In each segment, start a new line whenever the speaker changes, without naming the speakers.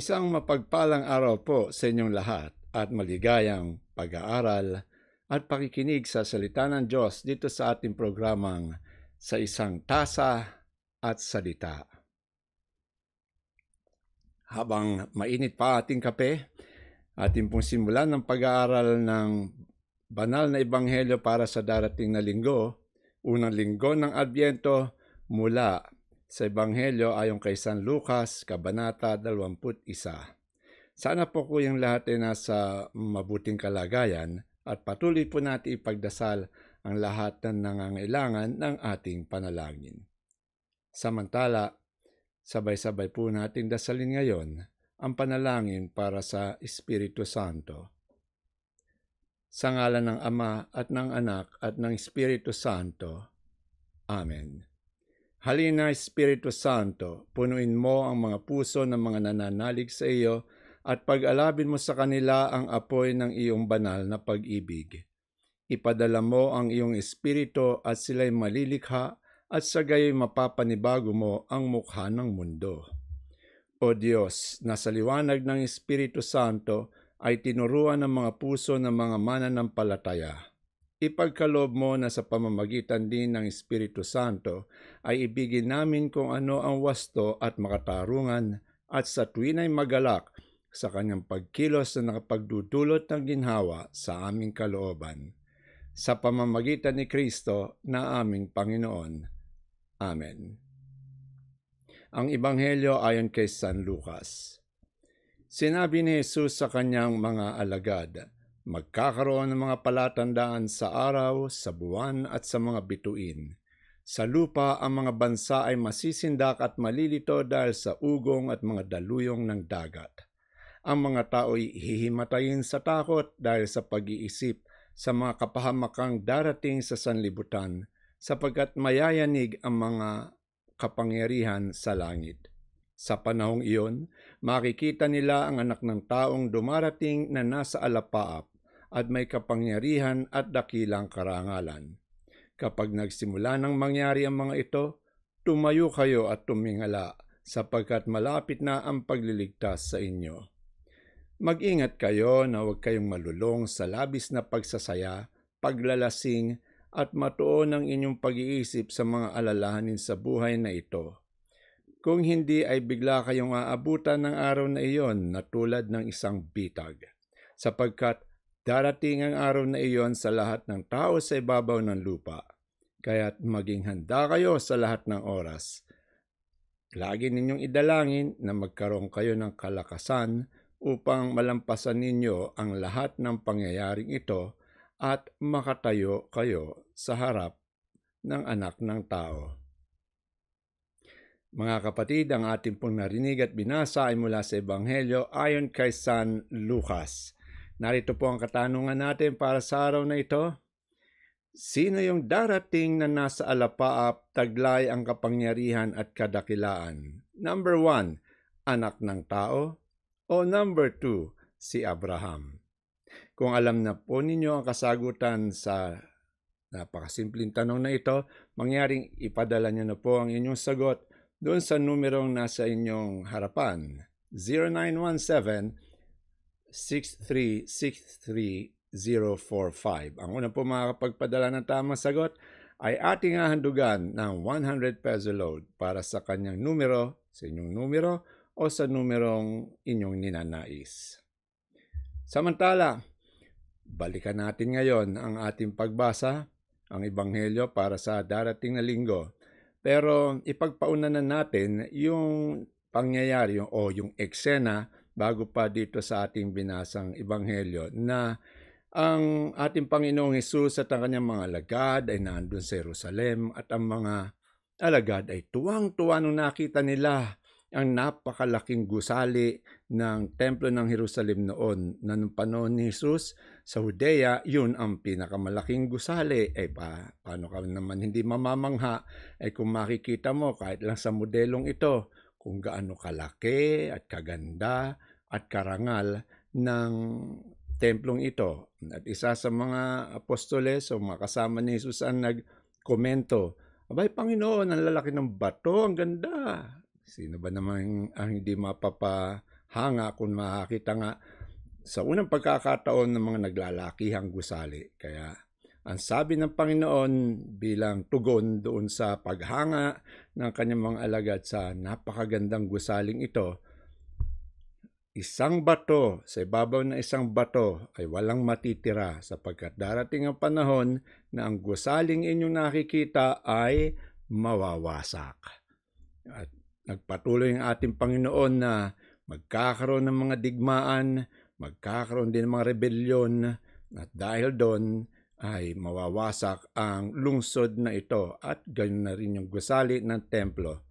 Isang mapagpalang araw po sa inyong lahat at maligayang pag-aaral at pakikinig sa salita ng Diyos dito sa ating programang sa isang tasa at salita. Habang mainit pa ating kape, ating pong simulan ng pag-aaral ng banal na ebanghelyo para sa darating na linggo, unang linggo ng Adbyento mula sa Ebanghelyo ayon kay San Lucas, Kabanata 21. Sana po ko yung lahat ay nasa mabuting kalagayan at patuloy po natin ipagdasal ang lahat ng nangangailangan ng ating panalangin. Samantala, sabay-sabay po natin dasalin ngayon ang panalangin para sa Espiritu Santo. Sa ngalan ng Ama at ng Anak at ng Espiritu Santo. Amen. Halina Espiritu Santo, punuin mo ang mga puso ng mga nananalig sa iyo at pag-alabin mo sa kanila ang apoy ng iyong banal na pag-ibig. Ipadala mo ang iyong espiritu at sila'y malilikha at sa gayoy mapapanibago mo ang mukha ng mundo. O Diyos, na sa liwanag ng Espiritu Santo ay tinuruan ng mga puso ng mga mananampalataya ipagkalob mo na sa pamamagitan din ng Espiritu Santo ay ibigin namin kung ano ang wasto at makatarungan at sa tuwin ay magalak sa kanyang pagkilos na nakapagdudulot ng ginhawa sa aming kalooban. Sa pamamagitan ni Kristo na aming Panginoon. Amen. Ang Ibanghelyo ayon kay San Lucas. Sinabi ni Jesus sa kanyang mga alagad, Magkakaroon ng mga palatandaan sa araw, sa buwan at sa mga bituin. Sa lupa ang mga bansa ay masisindak at malilito dahil sa ugong at mga daluyong ng dagat. Ang mga tao ay hihimatayin sa takot dahil sa pag-iisip sa mga kapahamakang darating sa sanlibutan sapagkat mayayanig ang mga kapangyarihan sa langit. Sa panahong iyon, makikita nila ang anak ng taong dumarating na nasa alapaap at may kapangyarihan at dakilang karangalan. Kapag nagsimula ng mangyari ang mga ito, tumayo kayo at tumingala sapagkat malapit na ang pagliligtas sa inyo. Mag-ingat kayo na huwag kayong malulong sa labis na pagsasaya, paglalasing, at matuon ang inyong pag-iisip sa mga alalahanin sa buhay na ito. Kung hindi ay bigla kayong aabutan ng araw na iyon na tulad ng isang bitag, sapagkat Darating ang araw na iyon sa lahat ng tao sa ibabaw ng lupa, kaya't maging handa kayo sa lahat ng oras. Lagi ninyong idalangin na magkaroon kayo ng kalakasan upang malampasan ninyo ang lahat ng pangyayaring ito at makatayo kayo sa harap ng anak ng tao. Mga kapatid, ang ating pong narinig at binasa ay mula sa Ebanghelyo ayon kay San Lucas. Narito po ang katanungan natin para sa araw na ito. Sino yung darating na nasa alapaap, taglay ang kapangyarihan at kadakilaan? Number one, anak ng tao? O number two, si Abraham? Kung alam na po ninyo ang kasagutan sa napakasimpleng tanong na ito, mangyaring ipadala nyo na po ang inyong sagot doon sa numerong nasa inyong harapan. 0917 6363045. Ang unang po makakapagpadala ng tamang sagot ay ating hahandugan ng 100 peso load para sa kanyang numero, sa inyong numero o sa numerong inyong ninanais. Samantala, balikan natin ngayon ang ating pagbasa, ang Ebanghelyo para sa darating na linggo. Pero ipagpauna na natin yung pangyayari o yung eksena bago pa dito sa ating binasang ebanghelyo na ang ating Panginoong Hesus at ang kanyang mga alagad ay nandun sa Jerusalem at ang mga alagad ay tuwang-tuwa nung nakita nila ang napakalaking gusali ng templo ng Jerusalem noon na nung panahon ni Jesus sa Judea, yun ang pinakamalaking gusali. Eh pa, paano ka naman hindi mamamangha? Eh kung makikita mo kahit lang sa modelong ito, kung gaano kalaki at kaganda at karangal ng templong ito. At isa sa mga apostoles o mga kasama ni Jesus ang nagkomento, Abay, Panginoon, ang lalaki ng bato, ang ganda. Sino ba naman ang hindi mapapa hanga kung makakita nga sa unang pagkakataon ng mga naglalakihang gusali. Kaya ang sabi ng Panginoon bilang tugon doon sa paghanga ng kanyang mga alagad sa napakagandang gusaling ito, isang bato sa ibabaw ng isang bato ay walang matitira sapagkat darating ang panahon na ang gusaling inyong nakikita ay mawawasak. At nagpatuloy ang ating Panginoon na magkakaroon ng mga digmaan, magkakaroon din ng mga rebelyon at dahil doon ay mawawasak ang lungsod na ito at ganyan na rin yung gusali ng templo.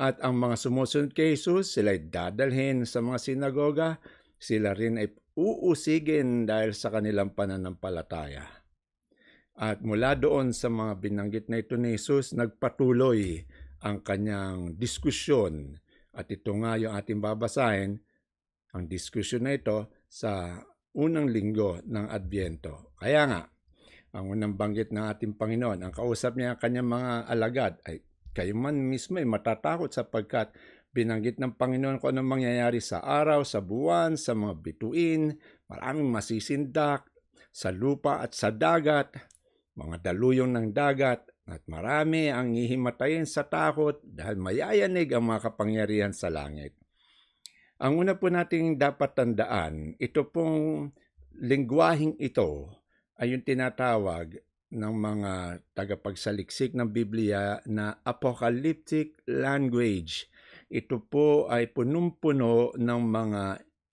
At ang mga sumusunod kay Jesus, sila ay dadalhin sa mga sinagoga, sila rin ay uusigin dahil sa kanilang pananampalataya. At mula doon sa mga binanggit na ito ni Jesus, nagpatuloy ang kanyang diskusyon. At ito nga yung ating babasahin, ang diskusyon na ito sa unang linggo ng Adbyento. Kaya nga, ang unang banggit ng ating Panginoon, ang kausap niya ang kanyang mga alagad ay kayo man mismo ay matatakot sapagkat binanggit ng Panginoon kung anong mangyayari sa araw, sa buwan, sa mga bituin, maraming masisindak sa lupa at sa dagat, mga daluyong ng dagat, at marami ang ihimatayin sa takot dahil mayayanig ang mga kapangyarihan sa langit. Ang una po nating dapat tandaan, ito pong lingwahing ito ay yung tinatawag ng mga tagapagsaliksik ng Biblia na apocalyptic language. Ito po ay punong-puno ng mga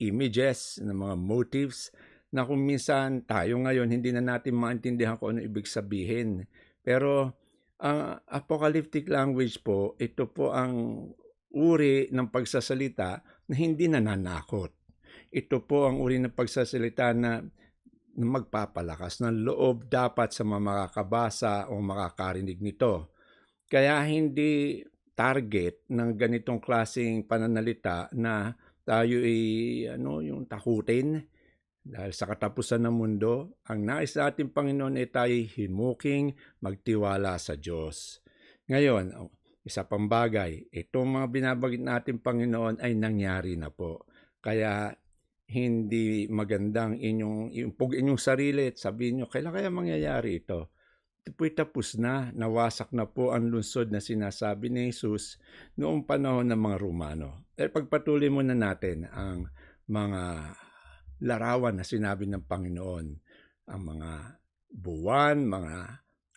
images, ng mga motives na kung minsan tayo ngayon hindi na natin maintindihan kung ano ibig sabihin. Pero ang apocalyptic language po, ito po ang uri ng pagsasalita na hindi nananakot. Ito po ang uri ng pagsasalita na na magpapalakas ng loob dapat sa mga makakabasa o makakarinig nito. Kaya hindi target ng ganitong klaseng pananalita na tayo ay ano, yung takutin dahil sa katapusan ng mundo, ang nais sa ating Panginoon ay tayo himuking magtiwala sa Diyos. Ngayon, isa pang bagay, itong mga binabagit natin Panginoon ay nangyari na po. Kaya hindi magandang inyong impug inyong sarili at sabihin nyo, kailan kaya mangyayari ito? Ito tapos na, nawasak na po ang lungsod na sinasabi ni Jesus noong panahon ng mga Romano. Eh pagpatuloy muna natin ang mga larawan na sinabi ng Panginoon. Ang mga buwan, mga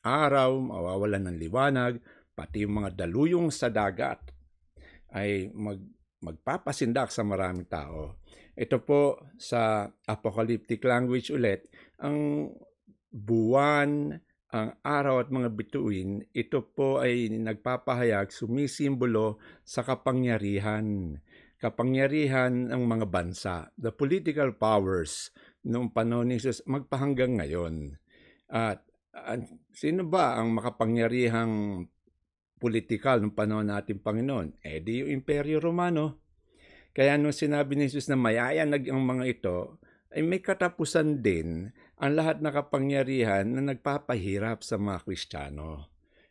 araw, mawawalan ng liwanag, pati yung mga daluyong sa dagat ay mag, magpapasindak sa maraming tao. Ito po sa apocalyptic language ulit, ang buwan, ang araw at mga bituin, ito po ay nagpapahayag, sumisimbolo sa kapangyarihan. Kapangyarihan ng mga bansa, the political powers noong panahon ni Jesus magpahanggang ngayon. At uh, sino ba ang makapangyarihang politikal ng panahon natin Panginoon? Eh di yung Imperyo Romano. Kaya nung sinabi ni Jesus na mayayanag ang mga ito, ay may katapusan din ang lahat na kapangyarihan na nagpapahirap sa mga Kristiyano.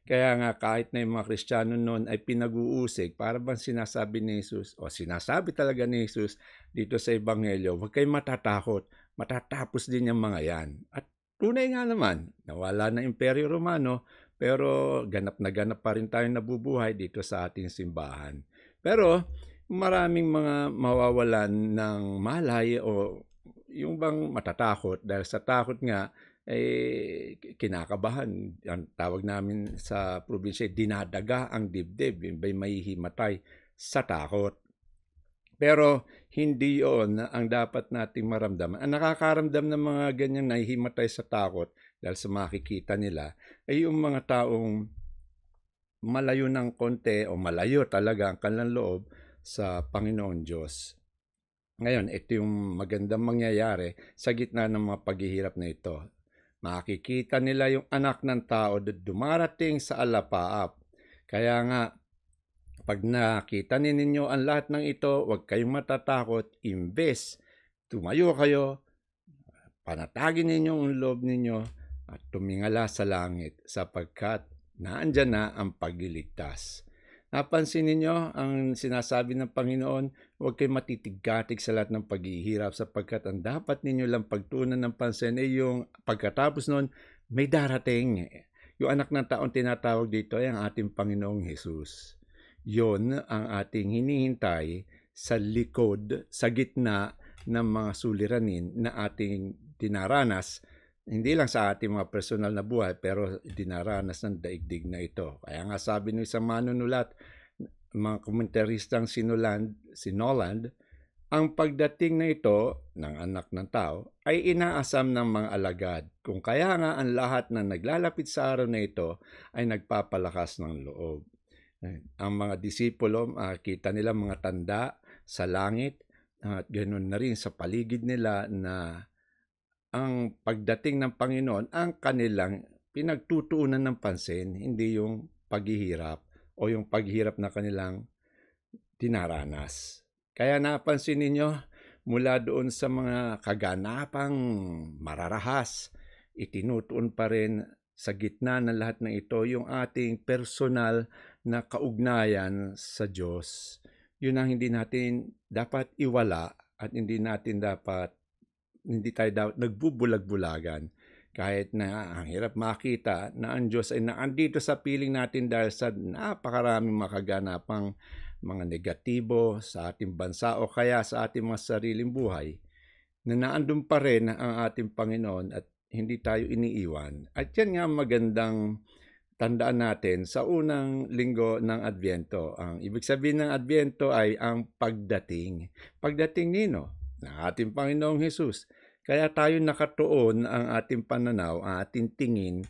Kaya nga kahit na yung mga Kristiyano noon ay pinag-uusig, para bang sinasabi ni Jesus, o sinasabi talaga ni Jesus dito sa Ebanghelyo, huwag kayong matatakot, matatapos din yung mga yan. At tunay nga naman, nawala na Imperyo Romano, pero ganap na ganap pa rin tayo nabubuhay dito sa ating simbahan. Pero maraming mga mawawalan ng malay o yung bang matatakot. Dahil sa takot nga eh kinakabahan. Ang tawag namin sa probinsya dinadaga ang dibdib. Yung ba'y mahihimatay sa takot. Pero hindi yon ang dapat nating maramdaman. Ang nakakaramdam ng mga ganyang nahihimatay sa takot dahil sa makikita nila ay yung mga taong malayo ng konti o malayo talaga ang kanilang loob sa Panginoon Diyos. Ngayon, ito yung magandang mangyayari sa gitna ng mga paghihirap na ito. Makikita nila yung anak ng tao dumarating sa alapaap. Kaya nga, pag nakita ninyo ang lahat ng ito, huwag kayong matatakot, imbes, tumayo kayo, panatagin ninyo ang loob ninyo at tumingala sa langit sapagkat naandyan na ang pagliligtas. Napansin ninyo ang sinasabi ng Panginoon, huwag kayo matitigkatig sa lahat ng paghihirap sapagkat ang dapat ninyo lang pagtunan ng pansin ay yung pagkatapos nun, may darating. Yung anak ng taon tinatawag dito ay ang ating Panginoong Jesus. Yon ang ating hinihintay sa likod, sa gitna ng mga suliranin na ating dinaranas hindi lang sa ating mga personal na buhay pero dinaranas ng daigdig na ito. Kaya nga sabi ng isang manunulat, mga komentaristang sinuland, sinoland, ang pagdating na ito ng anak ng tao ay inaasam ng mga alagad. Kung kaya nga ang lahat na naglalapit sa araw na ito ay nagpapalakas ng loob. Ang mga disipulo, makikita nila mga tanda sa langit at ganoon na rin sa paligid nila na ang pagdating ng Panginoon ang kanilang pinagtutuunan ng pansin, hindi yung paghihirap o yung paghihirap na kanilang dinaranas. Kaya napansin ninyo, mula doon sa mga kaganapang mararahas, itinutuon pa rin sa gitna ng lahat ng ito yung ating personal na kaugnayan sa Diyos. Yun ang hindi natin dapat iwala at hindi natin dapat hindi tayo dapat nagbubulag-bulagan kahit na ang hirap makita na ang Diyos ay naandito sa piling natin dahil sa napakaraming makaganapang mga negatibo sa ating bansa o kaya sa ating mga sariling buhay na naandun pa rin ang ating Panginoon at hindi tayo iniiwan. At yan nga magandang tandaan natin sa unang linggo ng Adbyento. Ang ibig sabihin ng Adbyento ay ang pagdating. Pagdating nino ng ating Panginoong Hesus. Kaya tayo nakatuon ang ating pananaw, ang ating tingin,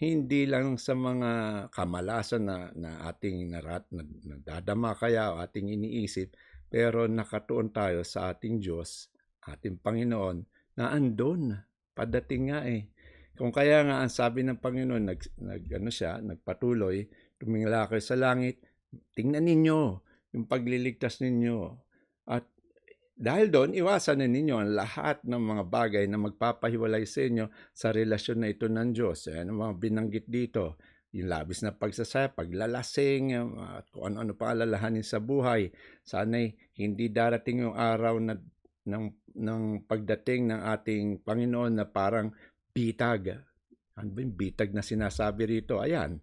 hindi lang sa mga kamalasan na, na ating narat, na, nadadama kaya o ating iniisip, pero nakatuon tayo sa ating Diyos, ating Panginoon, na andon, padating nga eh. Kung kaya nga ang sabi ng Panginoon, nag, nag, ano siya, nagpatuloy, tumingala kayo sa langit, tingnan ninyo yung pagliligtas ninyo. At dahil doon, iwasan na ninyo ang lahat ng mga bagay na magpapahiwalay sa inyo sa relasyon na ito ng Diyos. Ayan ang mga binanggit dito. Yung labis na pagsasaya, paglalasing, at kung ano-ano pa alalahanin sa buhay. Sana'y hindi darating yung araw na ng, ng pagdating ng ating Panginoon na parang bitag. Ano ba yung bitag na sinasabi rito? Ayan,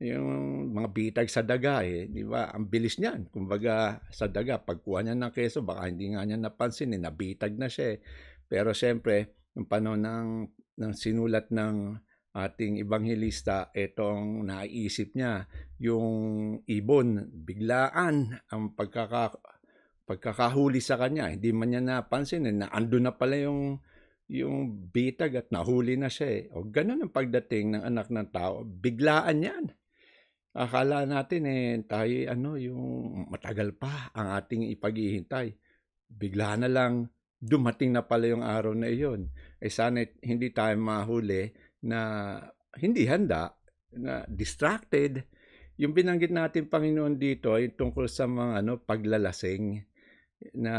yung mga bitag sa daga eh, di ba? Ang bilis niyan. Kumbaga sa daga, pagkuha niya ng keso, baka hindi nga niya napansin, eh, nabitag na siya. Eh. Pero siyempre, yung panahon ng, ng sinulat ng ating ebanghilista, itong naisip niya, yung ibon, biglaan ang pagkaka, pagkakahuli sa kanya. Hindi man niya napansin, eh, na ando na pala yung yung bitag at nahuli na siya eh. O ganun ang pagdating ng anak ng tao. Biglaan yan. Akala natin eh, tayo ano, yung matagal pa ang ating ipaghihintay. Bigla na lang, dumating na pala yung araw na iyon. Eh sana hindi tayo mahuli na hindi handa, na distracted. Yung binanggit natin Panginoon dito ay tungkol sa mga ano, paglalasing na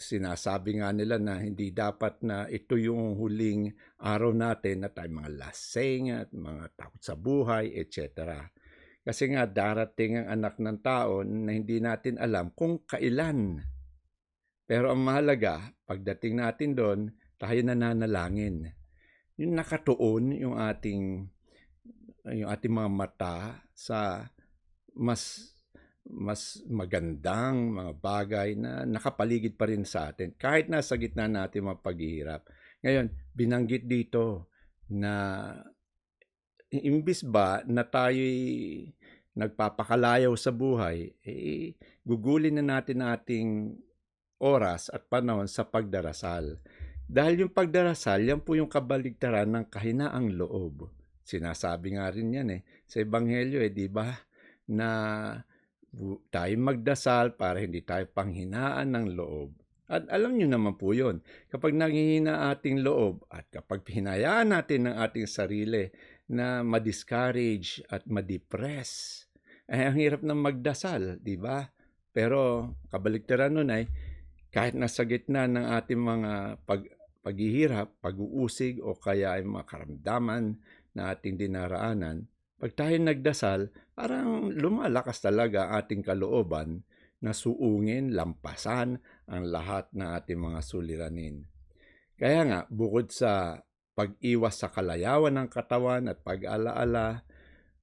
sinasabi nga nila na hindi dapat na ito yung huling araw natin na tayo mga lasing at mga takot sa buhay, etc. Kasi nga darating ang anak ng tao na hindi natin alam kung kailan. Pero ang mahalaga, pagdating natin doon, tayo nananalangin. Yung nakatuon yung ating yung ating mga mata sa mas mas magandang mga bagay na nakapaligid pa rin sa atin kahit nasa gitna natin mga paghihirap. Ngayon, binanggit dito na imbis ba na tayo'y nagpapakalayaw sa buhay, eh, gugulin na natin ating oras at panahon sa pagdarasal. Dahil yung pagdarasal, yan po yung kabaligtaran ng kahinaang loob. Sinasabi nga rin yan eh, sa Ebanghelyo eh, di ba? Na tayo magdasal para hindi tayo panghinaan ng loob. At alam nyo naman po yun, kapag nanghihina ating loob at kapag hinayaan natin ng ating sarili na ma-discourage at ma-depress, ay ang hirap ng magdasal, di ba? Pero kabaligtaran nun ay kahit nasa gitna ng ating mga pag, paghihirap, pag-uusig o kaya ay mga karamdaman na ating dinaraanan, Pag tayo nagdasal, parang lumalakas talaga ating kalooban na suungin, lampasan ang lahat ng ating mga suliranin. Kaya nga, bukod sa pag-iwas sa kalayawan ng katawan at pag-alaala,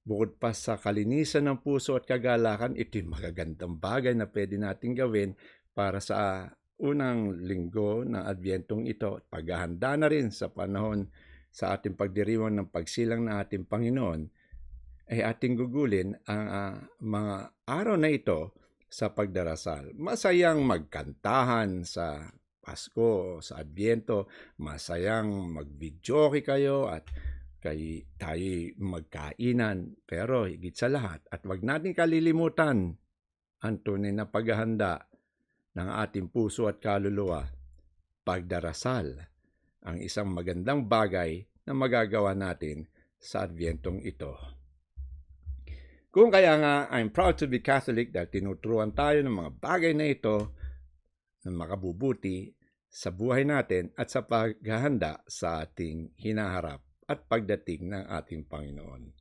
bukod pa sa kalinisan ng puso at kagalakan, ito yung magagandang bagay na pwede natin gawin para sa unang linggo ng Adbyentong ito. Paghahanda na rin sa panahon sa ating pagdiriwang ng pagsilang ng ating Panginoon, ay ating gugulin ang ah, mga araw na ito sa pagdarasal. Masayang magkantahan sa Pasko, sa Adbyento, masayang mag-videoke kayo at kay tayo magkainan. Pero higit sa lahat, at wag natin kalilimutan ang tunay na paghahanda ng ating puso at kaluluwa, pagdarasal, ang isang magandang bagay na magagawa natin sa Adbyentong ito. Kung kaya nga, I'm proud to be Catholic dahil tinuturuan tayo ng mga bagay na ito na makabubuti sa buhay natin at sa paghahanda sa ating hinaharap at pagdating ng ating Panginoon.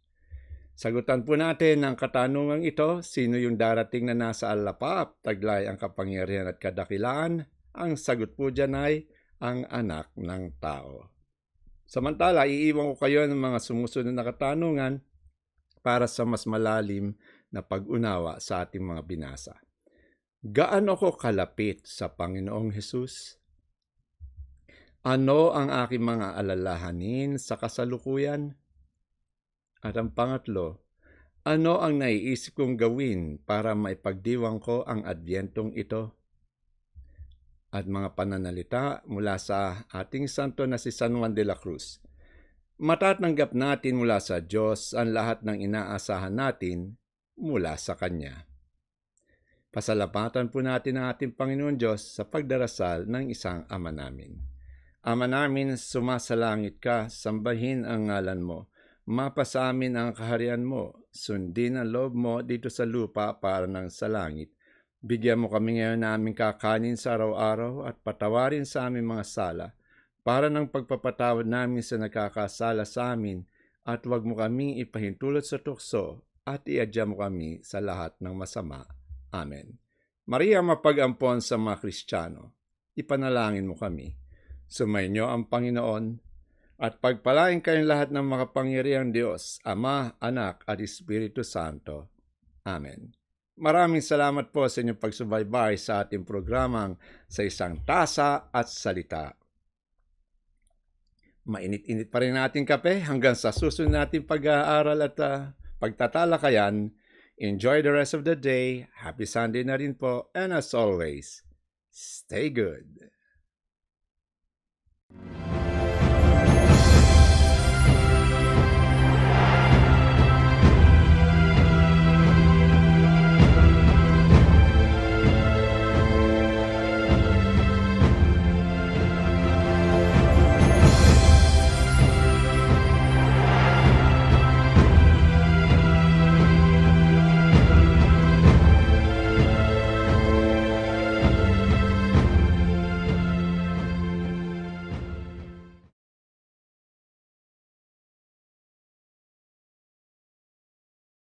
Sagutan po natin ang katanungang ito, sino yung darating na nasa alapap, taglay ang kapangyarihan at kadakilaan? Ang sagot po dyan ay ang anak ng tao. Samantala, iiwan ko kayo ng mga sumusunod na katanungan para sa mas malalim na pag-unawa sa ating mga binasa. Gaano ko kalapit sa Panginoong Hesus? Ano ang aking mga alalahanin sa kasalukuyan? At ang pangatlo, ano ang naiisip kong gawin para maipagdiwang ko ang adbyentong ito? At mga pananalita mula sa ating santo na si San Juan de la Cruz. Matatanggap natin mula sa Diyos ang lahat ng inaasahan natin mula sa Kanya. Pasalamatan po natin ang ating Panginoon Diyos sa pagdarasal ng isang ama namin. Ama namin, sumasalangit ka, sambahin ang ngalan mo mapasa amin ang kaharian mo, sundin ang loob mo dito sa lupa para ng sa langit. Bigyan mo kami ngayon na aming kakanin sa araw-araw at patawarin sa aming mga sala, para ng pagpapatawad namin sa nagkakasala sa amin, at huwag mo kaming ipahintulot sa tukso, at iadya mo kami sa lahat ng masama. Amen. Maria mapag-ampon sa mga Kristiyano, ipanalangin mo kami. Sumainyo ang Panginoon, at pagpalain kayong lahat ng makapangyarihang Diyos, Ama, Anak, at Espiritu Santo. Amen. Maraming salamat po sa inyong pagsubaybay sa ating programang sa isang tasa at salita. Mainit-init pa rin natin kape hanggang sa susunod natin pag-aaral at uh, pagtatalakayan. Enjoy the rest of the day. Happy Sunday na rin po. And as always, stay good.